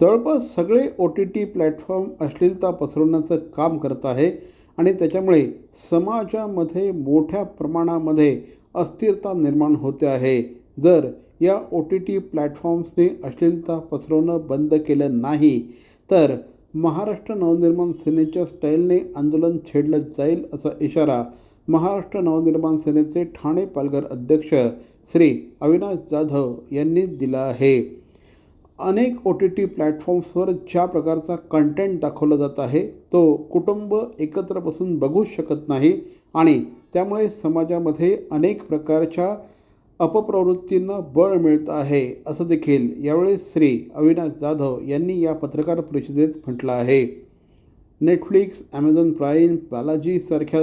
जवळपास सगळे ओ T T platform अश्लीलता पसरवण्याचं काम करत आहे आणि त्याच्यामुळे समाजामध्ये मोठ्या प्रमाणामध्ये अस्थिरता निर्माण होते आहे. जर या ओ टी टी प्लॅटफॉर्म्सने अश्लीलता पसरवणं बंद केलं नाही तर महाराष्ट्र नवनिर्माण सेनेच्या स्टाईलने आंदोलन छेडलं जाईल असा इशारा महाराष्ट्र नवनिर्माण सेनेचे ठाणे पालघर अध्यक्ष श्री अविनाश जाधव यांनी दिला आहे. अनेक ओ टी टी प्लॅटफॉर्म्सवर ज्या प्रकारचा कंटेंट दाखवला जात आहे तो कुटुंब एकत्र बसून बघू शकत नाही आणि त्यामुळे समाजामध्ये अनेक प्रकारच्या अपप्रवृत्तींना बळ मिळत आहे असं देखील यावेळी श्री अविनाश जाधव यांनी या पत्रकार परिषदेत म्हटलं आहे. नेटफ्लिक्स ॲमेझॉन प्राईम बालाजीसारख्या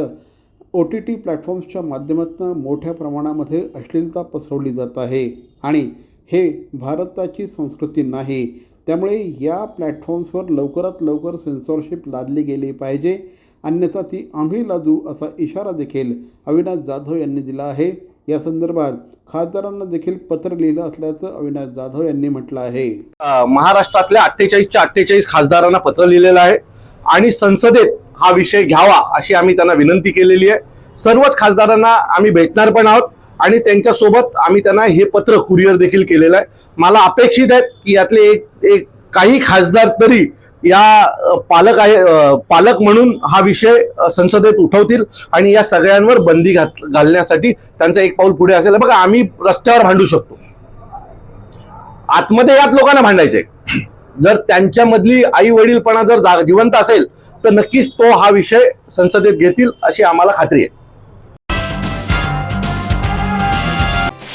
ओ टी टी प्लॅटफॉर्म्सच्या माध्यमातून मोठ्या प्रमाणामध्ये अश्लीलता पसरवली जात आहे आणि हे भारताची संस्कृती नाही. त्यामुळे या प्लॅटफॉर्म्सवर लवकरात लवकर सेन्सॉरशिप लादली गेली पाहिजे. अन्यथा ती आम्ही लादू असा इशारा देखील अविनाश जाधव यांनी दिला आहे. या संदर्भात खासदारांना देखील पत्र लिहिलं असल्याचं अविनाश जाधव यांनी म्हटलं आहे. महाराष्ट्रातल्या अठ्ठेचाळीसच्या अठ्ठेचाळीस खासदारांना पत्र लिहिलेलं आहे आणि संसदेत हा विषय घ्यावा अशी आम्ही त्यांना विनंती केलेली आहे. सर्वच खासदारांना आम्ही भेटणार पण आहोत. आणि त्यांच्यासोबत आम्ही त्यांना हे पत्र कुरिअर देखील केलेलं आहे. मला अपेक्षित आहे की यातले एक एक काही खासदार तरी या पालक आहे पालक म्हणून हा विषय संसदेत उठवतील आणि या सगळ्यांवर बंदी घात घालण्यासाठी त्यांचं एक पाऊल पुढे असेल. बघा आम्ही रस्त्यावर भांडू शकतो. आतमध्ये यात लोकांना भांडायचंय. जर त्यांच्यामधली आई वडीलपणा जर जा- जिवंत असेल तर नक्कीच तो हा विषय संसदेत घेतील अशी आम्हाला खात्री आहे.